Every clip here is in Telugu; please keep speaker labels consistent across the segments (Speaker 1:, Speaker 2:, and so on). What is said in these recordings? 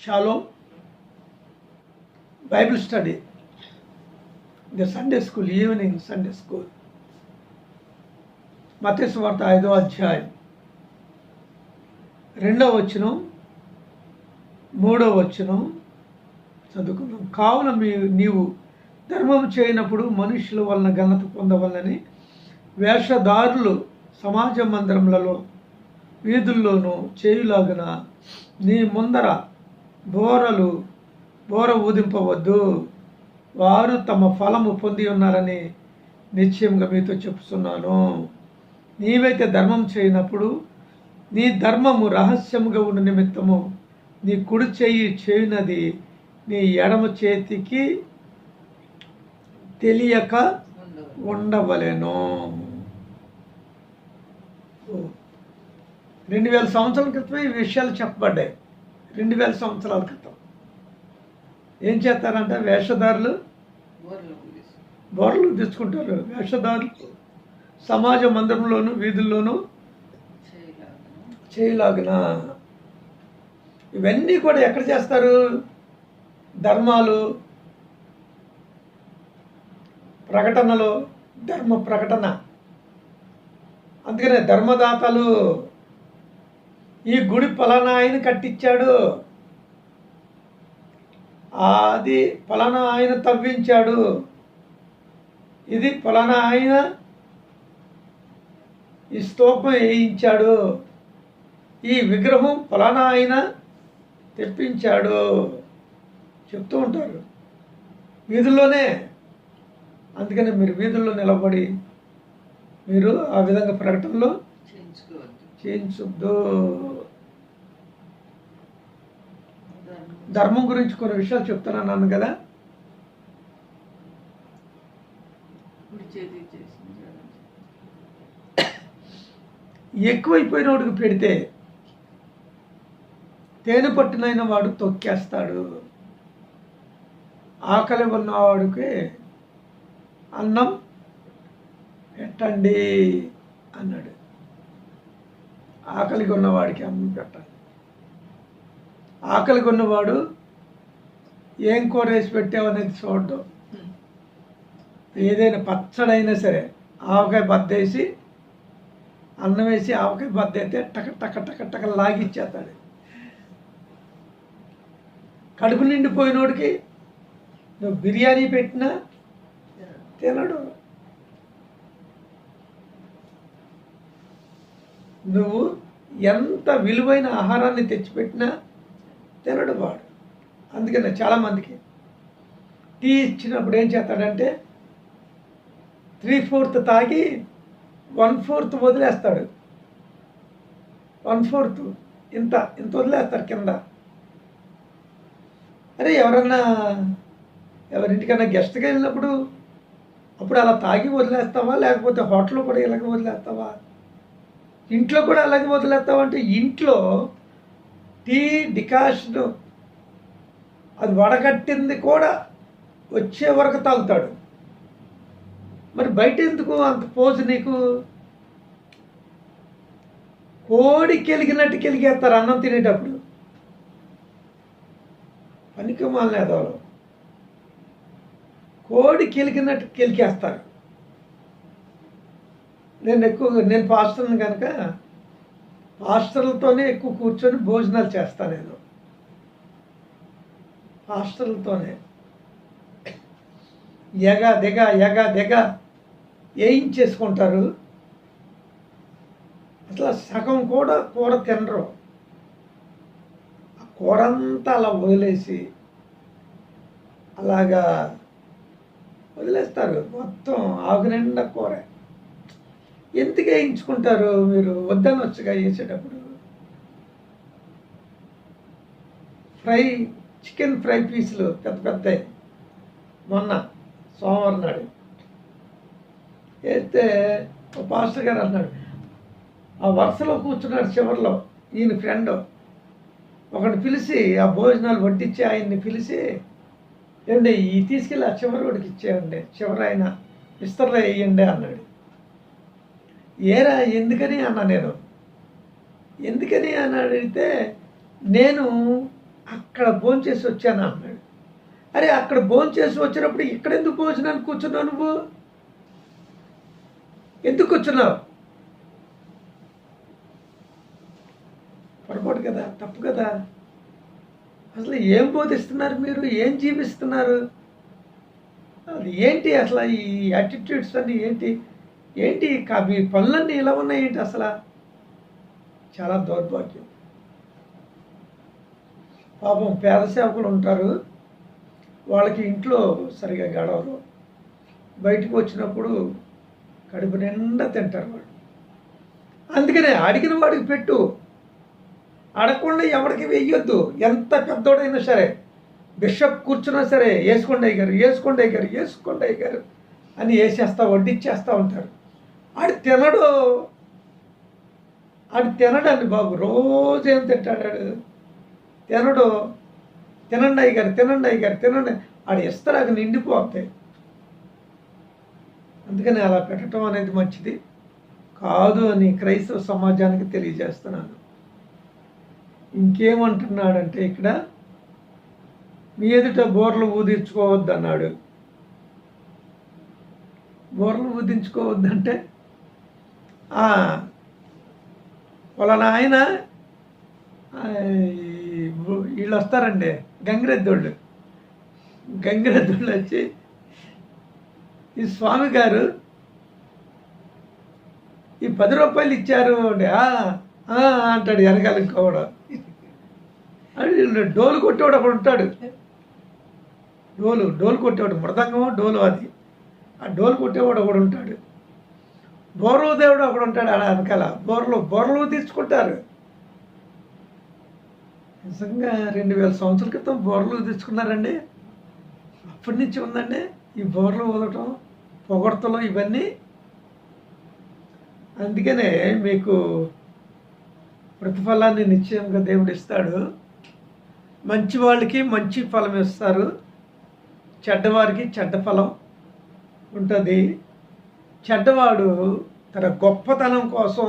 Speaker 1: Shallow Bible study the Sunday school evening Sunday school మతేశ్వార్త ఐదో అధ్యాయం. రెండవ వచనం మూడవ వచనం చదువుకున్నాం కావున మీ నీవు ధర్మం చేయనప్పుడు మనుషుల వలన ఘనత పొందవలని వేషధారులు సమాజ మందిరములలో వీధుల్లోనూ చేయులాగున నీ ముందర బోరలు బోర ఊదింపవద్దు. వారు తమ ఫలము పొంది ఉన్నారని నిశ్చయంగా మీతో చెప్తున్నాను నీవైతే ధర్మం చేయనప్పుడు నీ ధర్మము రహస్యముగా ఉన్న నిమిత్తము నీ కుడి చెయ్యి చేయునది నీ ఎడమ చేతికి తెలియక ఉండవలేను. ఓ. రెండు వేల సంవత్సరాల క్రితమే ఈ విషయాలు చెప్పబడ్డాయి. రెండు వేల సంవత్సరాల క్రితం. ఏం చేస్తారంటే వేషధారులు బోర్లు తెచ్చుకుంటారు. వేషధారులు సమాజ మందిరంలోను వీధుల్లోనూ చేయలాగిన. ఇవన్నీ కూడా ఎక్కడ చేస్తారు? ధర్మాలు ప్రకటనలు ధర్మ ప్రకటన. అందుకనే ధర్మదాతలు ఈ గుడి ఫలానా ఆయన కట్టించాడు. అది ఫలానా ఆయన తవ్వించాడు. ఇది ఫలానా ఆయన ఈ స్తూపం వేయించాడు. ఈ విగ్రహం ఫలానా ఆయన తెప్పించాడు. చెప్తూ ఉంటారు. వీధుల్లోనే. అందుకని మీరు వీధుల్లో నిలబడి మీరు ఆ విధంగా ప్రకటనలో చేయించొద్దు. ధర్మం గురించి కొన్ని విషయాలు చెప్తున్నాను కదా? ఎక్కువైపోయినోడికి పెడితే తేనె పట్టునైన వాడు తొక్కేస్తాడు. ఆకలి ఉన్నవాడికి అన్నం పెట్టండి అన్నాడు. ఆకలిగా ఉన్నవాడికి అన్నం పెట్టండి. ఆకలి ఉన్నవాడు ఏం కూర వేసి పెట్టావనేది చూడడం. ఏదైనా పచ్చడైనా సరే ఆవకాయ బద్దేసి అన్నం వేసి ఆవకాయ బద్ద టక టక టక టక లాగిచ్చేస్తాడు. కడుపు నిండిపోయినోడికి నువ్వు బిర్యానీ పెట్టినా తినడు. నువ్వు ఎంత విలువైన ఆహారాన్ని తెచ్చిపెట్టినా తినడు వాడు. అందుకనే చాలామందికి టీ ఇచ్చినప్పుడు ఏం చేస్తాడంటే త్రీ ఫోర్త్ తాగి వన్ ఫోర్త్ వదిలేస్తాడు. వన్ ఫోర్త్ ఇంత ఇంత వదిలేస్తారు కింద. అరే ఎవరన్నా ఎవరింటికన్నా గెస్ట్కి వెళ్ళినప్పుడు అప్పుడు అలా తాగి వదిలేస్తావా? లేకపోతే హోటల్లో కూడా ఇలాగే వదిలేస్తావా? ఇంట్లో కూడా అలాగే వదిలేస్తావా? అంటే ఇంట్లో టీ డికాషన్ అది వడగట్టింది కూడా వచ్చే వరకు తాగుతాడు. మరి బయట ఎందుకు అంత పోజు నీకు? కోడి కెలిగినట్టు కెలిగేస్తారు అన్నం తినేటప్పుడు. పనికి మాలనేదోలు కోడి కెలిగినట్టు కెలికేస్తారు. నేను ఎక్కువ నేను పాస్టర్ని కనుక హాస్టల్తోనే ఎక్కువ కూర్చొని భోజనాలు చేస్తాను నేను. హాస్టల్తోనే. ఎగ దిగ ఎగ దిగ. వేయించేసుకుంటారు అసలు సగం కూడా కూర తినరు. ఆ కూర అంతా అలా వదిలేసి అలాగా వదిలేస్తారు. మొత్తం ఆకు నిండా కూర. ఎందుకు వేయించుకుంటారు మీరు? వద్దనొచ్చుగా చేసేటప్పుడు. ఫ్రై చికెన్ ఫ్రై పీసులు పెద్ద పెద్ద. మొన్న సోమవారం నాడు. వేస్తే ఒక పాస్టర్ గారు అన్నాడు ఆ వరుసలో కూర్చున్నాడు చివరిలో ఈయన ఫ్రెండ్. ఒకటి పిలిచి ఆ భోజనాలు వడ్డించి ఆయన్ని పిలిచి ఏమండి ఈ తీసుకెళ్ళి ఆ చివరి వాడికి ఇచ్చేయండి. చివరి ఆయన విస్తరలో వేయండి అన్నాడు. ఏరా ఎందుకని అన్నా నేను? ఎందుకని అని అడిగితే నేను అక్కడ భోంచేసి వచ్చాను అన్నాడు. అరే అక్కడ భోంచేసి వచ్చినప్పుడు ఇక్కడ ఎందుకు భోజనానికి కూర్చున్నావు నువ్వు? ఎందుకు కూర్చున్నావు? పొరపాటు కదా తప్పు కదా. అసలు ఏం బోధిస్తున్నారు మీరు? ఏం జీవిస్తున్నారు? అది ఏంటి అసలు ఈ యాటిట్యూడ్స్ అన్నీ ఏంటి? ఏంటి కా- మీ పనులన్నీ ఇలా ఉన్నాయి ఏంటి అసలు? చాలా దౌర్భాగ్యం. పాపం పేద సేవకులు ఉంటారు. వాళ్ళకి ఇంట్లో సరిగా గడవరు. బయటకు వచ్చినప్పుడు కడుపు నిండా తింటారు వాళ్ళు. అందుకనే అడిగిన వాడికి పెట్టు. అడగకుండా ఎవరికి వేయొద్దు ఎంత పెద్దోడైనా సరే బిషప్ కూర్చున్నా సరే వేసుకోండి అయ్యారు వేసుకోండి అయ్యారు వేసుకోండి అయ్యారు అని వేసేస్తా వడ్డిచ్చేస్తూ ఉంటారు. ఆడు తినడు. ఆడు తినడండి బాబు. రోజు ఏం తింటాడు ఆడు? తినడు. తినండి అయ్యారు తినండి అయ్యారు తినండి. ఆడు ఇస్తరాకు నిండిపోతాయి. అందుకని అలా పెట్టడం అనేది మంచిది. కాదు అని క్రైస్తవ సమాజానికి తెలియజేస్తున్నాను. ఇంకేమంటున్నాడంటే ఇక్కడ మీ ఎదుట బోర్లు ఊదించుకోవద్దు అన్నాడు బోర్లు ఊదించుకోవద్దంటే వాళ్ళ ఆయన వీళ్ళు వస్తారండి గంగిరెద్దోళ్ళు గంగిరెద్దోళ్ళు. వచ్చి ఈ స్వామి గారు ఈ పది రూపాయలు ఇచ్చారు అంటాడు వెనకాల ఇంకోవడం. అది డోలు కొట్టేవాడు అక్కడ ఉంటాడు. డోలు డోలు కొట్టేవాడు మృదంగం డోలు అది. ఆ డోలు కొట్టేవాడు ఒకడు ఉంటాడు. బోర్లు దేవుడు అక్కడ ఉంటాడు ఆడ వెనకాల. బోర్లు బోర్లు తీసుకుంటారు. నిజంగా రెండు వేల సంవత్సరాల క్రితం బోర్లు తెచ్చుకున్నారండి అప్పటి నుంచి ఉందండి ఈ బోర్లు ఊదటం పొగడతలు ఇవన్నీ. అందుకనే మీకు ప్రతిఫలాన్ని నిశ్చయంగా దేవుడు ఇస్తాడు. మంచి వాళ్ళకి మంచి ఫలం ఇస్తారు. చెడ్డవారికి చెడ్డ ఫలం ఉంటుంది. చెడ్డవాడు తన గొప్పతనం కోసం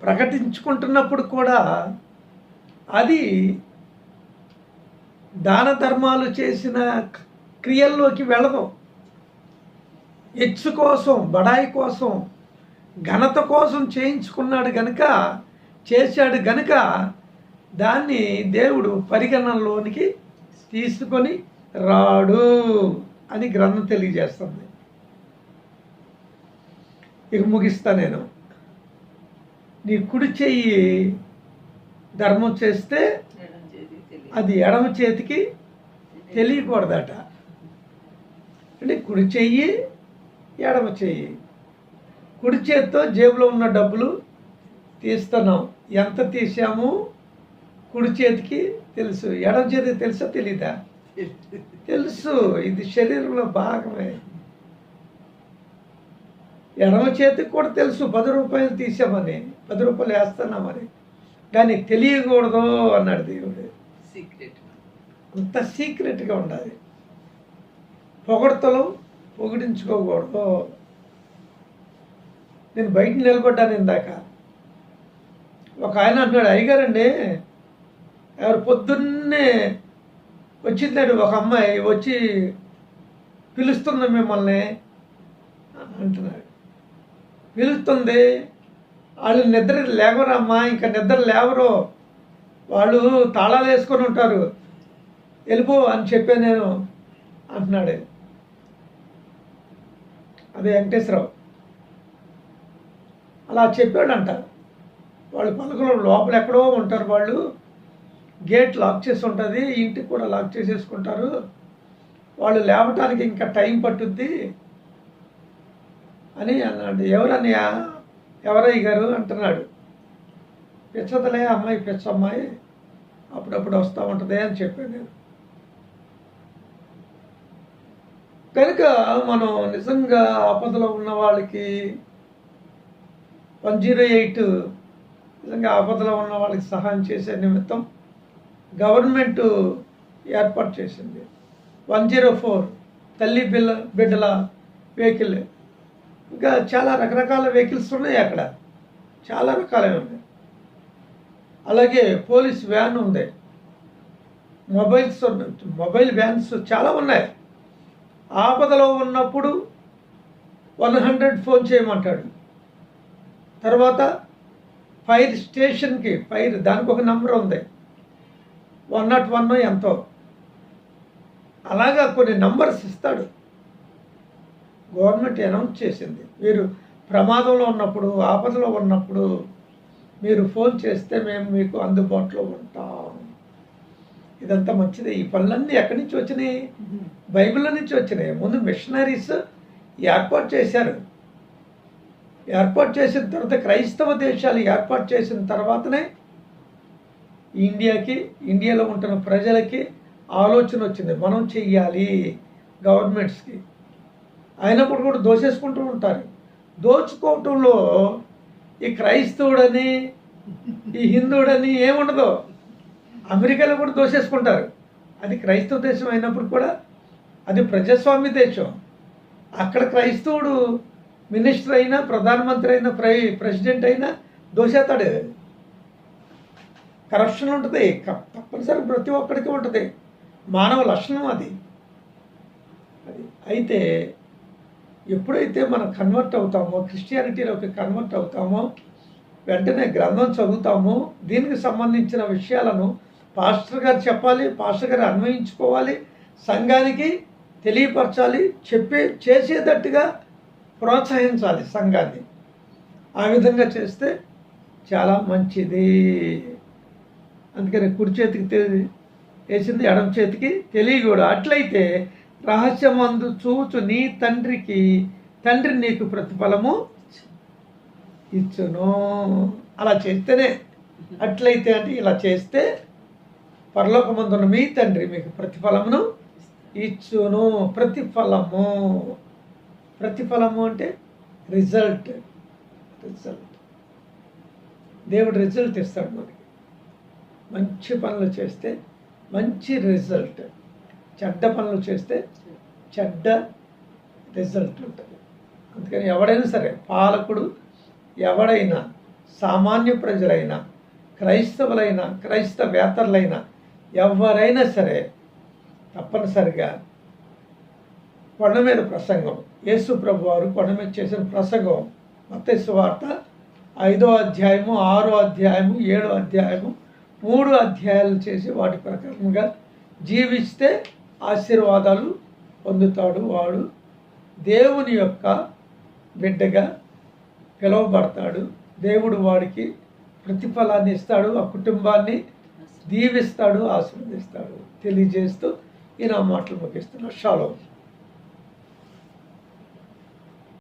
Speaker 1: ప్రకటించుకుంటున్నప్పుడు కూడా అది దాన ధర్మాలు చేసిన క్రియల్లోకి వెళ్ళదు. హెచ్చు కోసం బడాయి కోసం ఘనత కోసం చేయించుకున్నాడు గనుక చేశాడు గనుక దాన్ని దేవుడు పరిగణనలోనికి తీసుకొని రాడు అని గ్రంథం తెలియజేస్తుంది. ఇక ముగిస్తా నేను. నీ కుడి చెయ్యి ధర్మం చేస్తే. అది ఎడమ చేతికి తెలియకూడదట. అంటే కుడి చెయ్యి ఎడమ చెయ్యి. కుడి చేత్తో జేబులో ఉన్న డబ్బులు తీస్తున్నాం. ఎంత తీసాము కుడి చేతికి తెలుసు. ఎడమ చేతికి తెలుసా తెలీదా? తెలుసు. ఇది శరీరంలో భాగమే. ఎడమ చేతికి కూడా తెలుసు పది రూపాయలు తీసామని పది రూపాయలు వేస్తున్నామని కానీ తెలియకూడదు అన్నాడు దేవుడు.
Speaker 2: సీక్రెట్
Speaker 1: అంత సీక్రెట్గా ఉండాలి. పొగడతలు పొగిడించుకోకూడదు. నేను బయట నిలబడ్డాను ఇందాక. ఒక ఆయన అంటున్నాడు అయ్యగారండి ఎవరు పొద్దున్నే వచ్చిందాడు ఒక అమ్మాయి వచ్చి పిలుస్తుంది మిమ్మల్ని అంటున్నాడు. పిలుస్తుంది వాళ్ళు నిద్ర లేవరమ్మా ఇంకా నిద్ర లేవరు. వాళ్ళు తాళాలు వేసుకొని ఉంటారు. వెళ్ళిపో అని చెప్పా నేను అంటున్నాడు. అదే వెంకటేశ్వరరావు. అలా చెప్పాడంట వాళ్ళు పలుకులు లోపల ఎక్కడో ఉంటారు వాళ్ళు. గేట్ లాక్ చేసి ఉంటుంది ఇంటికి కూడా లాక్ చేసేసుకుంటారు. వాళ్ళు లేవటానికి ఇంకా టైం పట్టుద్ది. అని అన్నాడు. ఎవరన్నయ్య? ఎవరయ్య గారు? అంటున్నాడు. పిచ్చదలే అమ్మాయి పిచ్చ అమ్మాయి అప్పుడప్పుడు వస్తూ ఉంటుంది అని చెప్పాను నేను. కనుక మనం నిజంగా ఆపదలో ఉన్న వాళ్ళకి వన్ జీరో ఎయిట్ నిజంగా ఆపదలో ఉన్న వాళ్ళకి సహాయం చేసే నిమిత్తం గవర్నమెంట్ ఏర్పాటు చేసింది. వన్ జీరో ఫోర్ తల్లి బిల్ల బిడ్డల వెహికల్ ఇంకా చాలా రకరకాల వెహికల్స్ ఉన్నాయి అక్కడ. చాలా రకాలే ఉన్నాయి. అలాగే పోలీస్ వ్యాన్ ఉంది. మొబైల్స్ మొబైల్ వ్యాన్స్ చాలా ఉన్నాయి. ఆపదలో ఉన్నప్పుడు వన్ హండ్రెడ్ ఫోన్ చేయమంటాడు. తర్వాత ఫైర్ స్టేషన్కి ఫైర్ దానికి ఒక నెంబర్ ఉంది. వన్ నాట్ వన్ ఎంతో. అలాగా కొన్ని నంబర్స్ ఇస్తాడు. గవర్నమెంట్ అనౌన్స్ చేసింది. మీరు ప్రమాదంలో ఉన్నప్పుడు ఆపదలో ఉన్నప్పుడు మీరు ఫోన్ చేస్తే మేము మీకు అందుబాటులో ఉంటాం. ఇదంతా మంచిది. ఈ పనులన్నీ ఎక్కడి నుంచి వచ్చినాయి? బైబిల్లో నుంచి వచ్చినాయి. ముందు మిషనరీస్ ఏర్పాటు చేశారు. ఏర్పాటు చేసిన తర్వాత క్రైస్తవ దేశాలు ఏర్పాటు చేసిన తర్వాతనే ఇండియాకి ఇండియాలో ఉంటున్న ప్రజలకి ఆలోచన వచ్చింది. మనం చెయ్యాలి గవర్నమెంట్స్కి. అయినప్పుడు కూడా దోచేసుకుంటూ ఉంటారు. దోచుకోవటంలో ఈ క్రైస్తవుడని ఈ హిందువుడని ఏముండదు. అమెరికాలో కూడా దోషేసుకుంటారు అది క్రైస్తవ దేశం అయినప్పుడు కూడా అది ప్రజాస్వామ్య దేశం. అక్కడ క్రైస్తవుడు మినిస్టర్ అయినా ప్రధానమంత్రి అయినా ప్రై ప్రెసిడెంట్ అయినా దోషేస్తాడు కరప్షన్ ఉంటుంది. క- తప్పనిసరి ప్రతి ఒక్కడికి ఉంటుంది. మానవ లక్షణం అది. అది అయితే ఎప్పుడైతే మనం కన్వర్ట్ అవుతామో క్రిస్టియానిటీలోకి కన్వర్ట్ అవుతామో వెంటనే గ్రంథం చదువుతాము దీనికి సంబంధించిన విషయాలను పాస్టర్ గారు చెప్పాలి పాస్టర్ గారు అన్వయించుకోవాలి సంఘానికి తెలియపరచాలి చెప్పే చేసేటట్టుగా ప్రోత్సహించాలి సంఘాన్ని. ఆ విధంగా చేస్తే చాలా మంచిది. అందుకని కుడి చేతికి వేసింది ఎడమ చేతికి తెలియకూడదు. అట్లయితే రహస్యమందు చూచు నీ తండ్రికి తండ్రి నీకు ప్రతిఫలము ఇచ్చును. అలా చేస్తేనే అట్లయితే అంటే ఇలా చేస్తే పరలోకమందున్న మీ తండ్రి మీకు ప్రతిఫలమును ఇచ్చును. ప్రతిఫలము. ప్రతిఫలము అంటే రిజల్ట్. రిజల్ట్. దేవుడు రిజల్ట్ ఇస్తాడు మనకి. మంచి పనులు చేస్తే మంచి రిజల్ట్. చెడ్డ పనులు చేస్తే చెడ్డ రిజల్ట్ ఉంటుంది. అందుకని ఎవడైనా సరే పాలకుడు ఎవడైనా సామాన్య ప్రజలైనా క్రైస్తవులైనా క్రైస్తవేతరులైనా ఎవరైనా సరే తప్పనిసరిగా కొండ మీద ప్రసంగం యేసు ప్రభు వారు కొండ మీద చేసిన ప్రసంగం మత్తయి వార్త ఐదో అధ్యాయము ఆరో అధ్యాయము ఏడో అధ్యాయము మూడు అధ్యాయాలు చేసి వాటి ప్రకారంగా జీవిస్తే ఆశీర్వాదాలు పొందుతాడు వాడు. దేవుని యొక్క బిడ్డగా పిలువబడతాడు. దేవుడు వాడికి ప్రతిఫలాన్ని ఇస్తాడు ఆ కుటుంబాన్ని దీవిస్తాడు ఆశీర్వదిస్తాడు. తెలియజేస్తూ ఈయన మాటలు ముగిస్తున్నాడు షాలో.